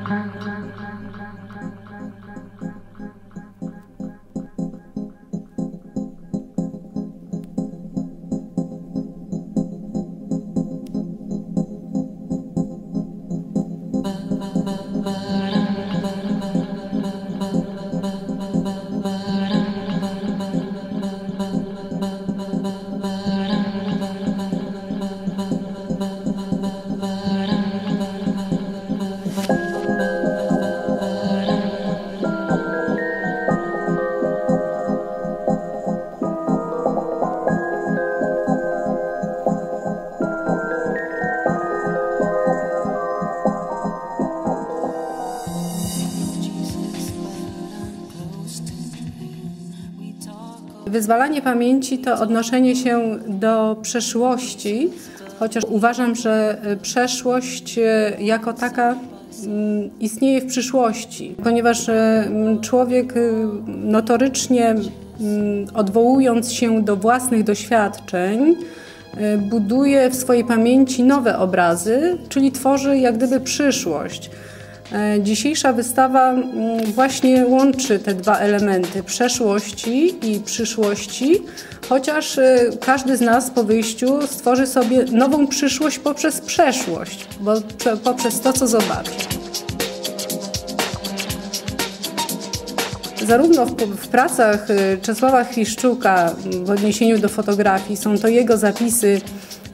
Okay. Wyzwalanie pamięci to odnoszenie się do przeszłości, chociaż uważam, że e, przeszłość e, jako taka mm, istnieje w przyszłości, ponieważ e, człowiek notorycznie odwołując się do własnych doświadczeń, buduje w swojej pamięci nowe obrazy, czyli tworzy jak gdyby przyszłość. E, dzisiejsza wystawa mm, właśnie łączy te dwa elementy przeszłości i przyszłości, chociaż e, każdy z nas po wyjściu stworzy sobie nową przyszłość poprzez przeszłość, bo poprzez to, co zobaczy. Zarówno w, w, pracach e, Czesława Chwiszczuka w odniesieniu do fotografii są to jego zapisy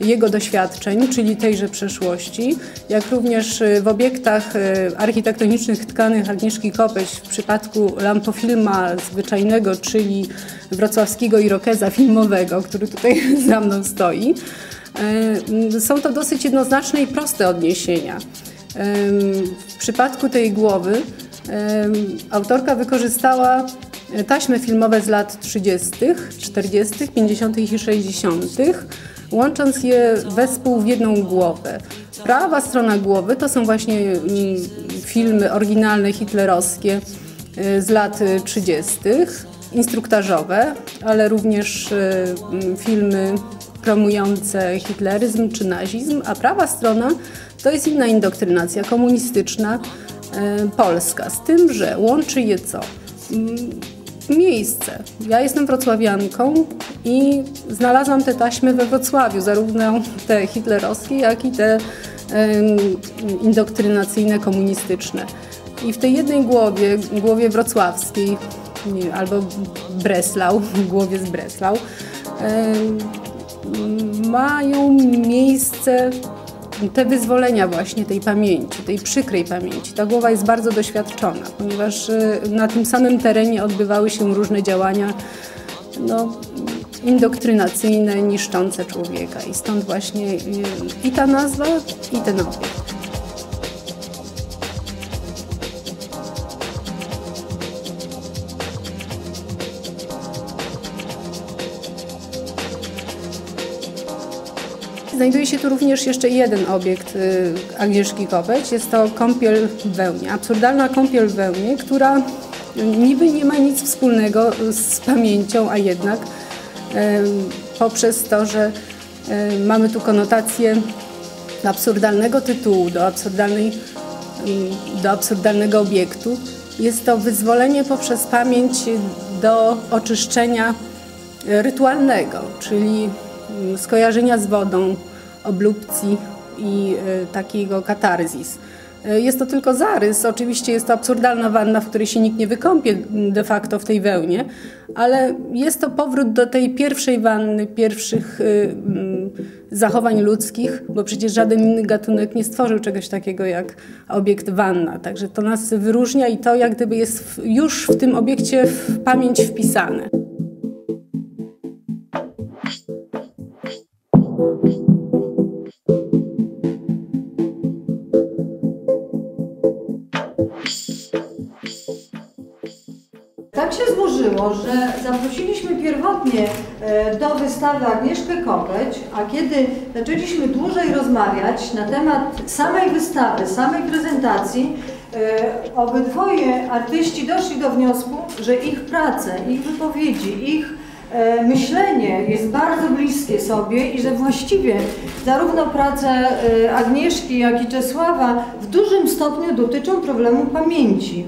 jego doświadczeń, czyli tejże przeszłości, jak również y, w obiektach y, architektonicznych tkanych Agnieszki Kopeć w przypadku lampofilma zwyczajnego, czyli wrocławskiego irokeza filmowego, który tutaj za mną stoi. Y, są to dosyć jednoznaczne i proste odniesienia. W przypadku tej głowy autorka wykorzystała taśmy filmowe z lat 30., 40., 50. i 60 łącząc je wespół w jedną głowę. Prawa strona głowy to są właśnie mm, filmy oryginalne hitlerowskie y, z lat 30., instruktażowe, ale również y, mm, filmy promujące hitleryzm czy nazizm, a prawa strona to jest inna indoktrynacja komunistyczna y, polska, z tym, że łączy je co? Miejsce. Ja jestem wrocławianką i znalazłam te taśmy we Wrocławiu, zarówno te hitlerowskie, jak i te indoktrynacyjne, komunistyczne. I w tej jednej głowie, głowie wrocławskiej, albo Breslau, głowie z Breslau, mają miejsce te wyzwolenia właśnie tej pamięci, tej przykrej pamięci. Ta głowa jest bardzo doświadczona, ponieważ y, na tym samym terenie odbywały się różne działania no, indoktrynacyjne, niszczące człowieka. I stąd właśnie y, i ta nazwa, i ten obiekt. Znajduje się tu również jeszcze jeden obiekt y, Agnieszki Kopeć. Jest to kąpiel w wełnie. Absurdalna kąpiel w wełnie, która niby nie ma nic wspólnego z pamięcią, a jednak poprzez to, że mamy tu konotację absurdalnego tytułu, do, absurdalnej, do absurdalnego obiektu, jest to wyzwolenie poprzez pamięć do oczyszczenia rytualnego, czyli skojarzenia z wodą, oblupcji i e, takiego katarzis. E, jest to tylko zarys. Oczywiście jest to absurdalna wanna, w której się nikt nie wykąpie de facto w tej wełnie, ale jest to powrót do tej pierwszej wanny, pierwszych e, mm, zachowań ludzkich, bo przecież żaden inny gatunek nie stworzył czegoś takiego jak obiekt wanna. Także to nas wyróżnia i to jak gdyby jest już w tym obiekcie w pamięć wpisane. Złożyło, że zaprosiliśmy pierwotnie e, do wystawy Agnieszkę Kopeć, a kiedy zaczęliśmy dłużej rozmawiać na temat samej wystawy, samej prezentacji, e, obydwoje artyści doszli do wniosku, że ich prace, ich wypowiedzi, ich e, myślenie jest bardzo bliskie sobie i że właściwie zarówno prace Agnieszki, jak i Czesława w dużym stopniu dotyczą problemu pamięci.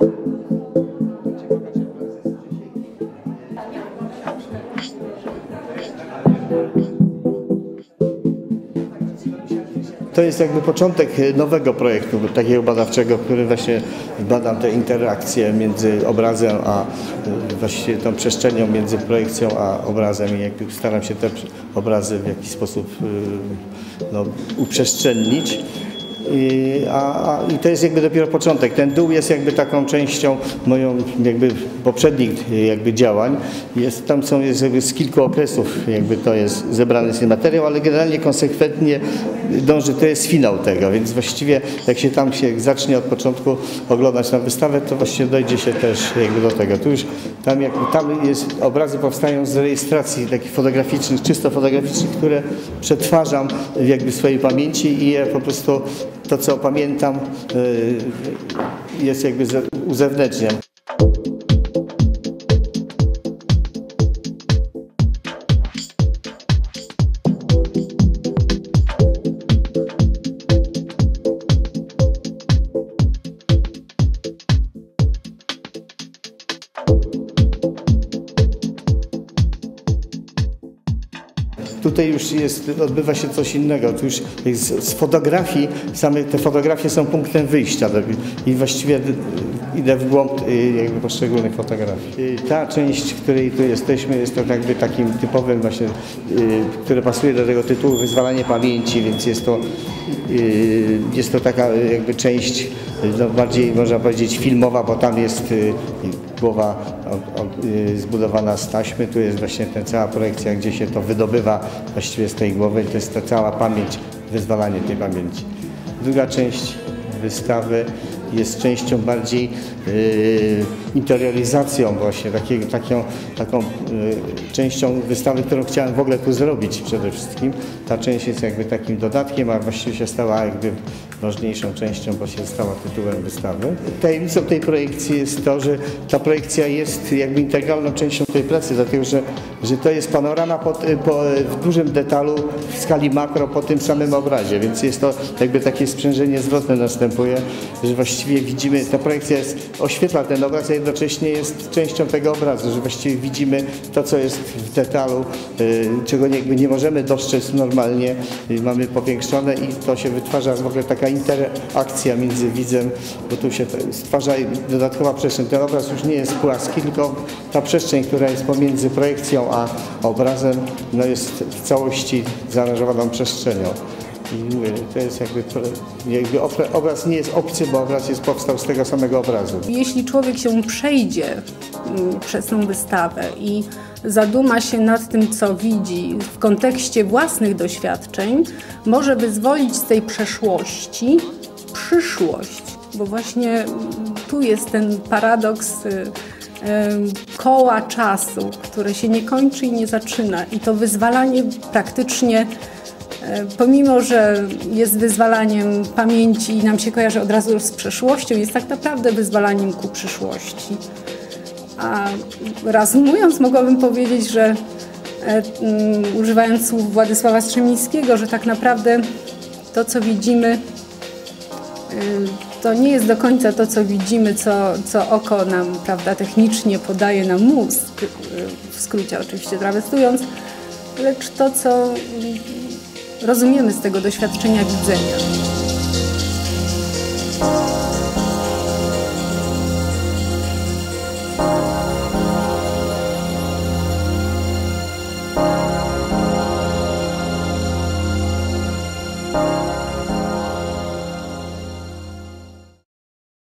To jest jakby początek nowego projektu, takiego badawczego, który właśnie badam te interakcje między obrazem a y, właściwie tą przestrzenią między projekcją a obrazem i jakby staram się te obrazy w jakiś sposób y, no, uprzestrzennić. I, a, a, I to jest jakby dopiero początek. Ten dół jest jakby taką częścią moją jakby poprzednich jakby działań. Jest, tam są jest jakby z kilku okresów jakby to jest zebrany ten materiał, ale generalnie konsekwentnie dąży, to jest finał tego, więc właściwie jak się tam się zacznie od początku oglądać na wystawę, to właściwie dojdzie się też jakby do tego. Tu już tam, jakby, tam jest, obrazy powstają z rejestracji takich fotograficznych, czysto fotograficznych, które przetwarzam jakby w swojej pamięci i je po prostu to, co pamiętam, y, jest jakby uzewnętrzniam. Tutaj już jest, odbywa się coś innego. Tu już z, z fotografii, same te fotografie są punktem wyjścia i właściwie idę w głąb y, jakby poszczególnych fotografii. Y, ta część, w której tu jesteśmy, jest to jakby takim typowym właśnie, y, które pasuje do tego tytułu wyzwalanie pamięci, więc jest to, jest to taka jakby część no bardziej można powiedzieć filmowa, bo tam jest głowa zbudowana z taśmy, tu jest właśnie ta cała projekcja, gdzie się to wydobywa właściwie z tej głowy, to jest ta cała pamięć, wyzwalanie tej pamięci. Druga część wystawy jest częścią bardziej interiorizacją właśnie, takiego, taką, taką yy, częścią wystawy, którą chciałem w ogóle tu zrobić przede wszystkim. Ta część jest jakby takim dodatkiem, a właściwie się stała jakby ważniejszą częścią, bo się stała tytułem wystawy. Tajemnicą tej projekcji jest to, że ta projekcja jest jakby integralną częścią tej pracy, dlatego że, że to jest panorama po, po, w dużym detalu w skali makro po tym samym obrazie, więc jest to jakby takie sprzężenie zwrotne następuje, że właściwie widzimy, ta projekcja jest, oświetla ten obraz, a jednocześnie jest częścią tego obrazu, że właściwie widzimy to, co jest w detalu, y, czego nie, nie możemy dostrzec normalnie, y, mamy powiększone i to się wytwarza w ogóle taka interakcja między widzem, bo tu się stwarza dodatkowa przestrzeń. Ten obraz już nie jest płaski, tylko ta przestrzeń, która jest pomiędzy projekcją obrazem, no jest w całości zaaranżowaną przestrzenią. I mówię, to jest jakby, jakby obraz nie jest obcy, bo obraz jest powstał z tego samego obrazu. Jeśli człowiek się przejdzie mm, przez tą wystawę i zaduma się nad tym, co widzi w kontekście własnych doświadczeń, może wyzwolić z tej przeszłości przyszłość, bo właśnie tu jest ten paradoks y, y, koła czasu, które się nie kończy i nie zaczyna. I to wyzwalanie praktycznie, y, pomimo że jest wyzwalaniem pamięci i nam się kojarzy od razu z przeszłością, jest tak naprawdę wyzwalaniem ku przyszłości. A reasumując, mogłabym powiedzieć, że e, mm, używając słów Władysława Strzemińskiego, że tak naprawdę to, co widzimy, e, to nie jest do końca to, co widzimy, co, co oko nam prawda, technicznie podaje nam mózg, w skrócie oczywiście trawestując, lecz to, co rozumiemy z tego doświadczenia widzenia.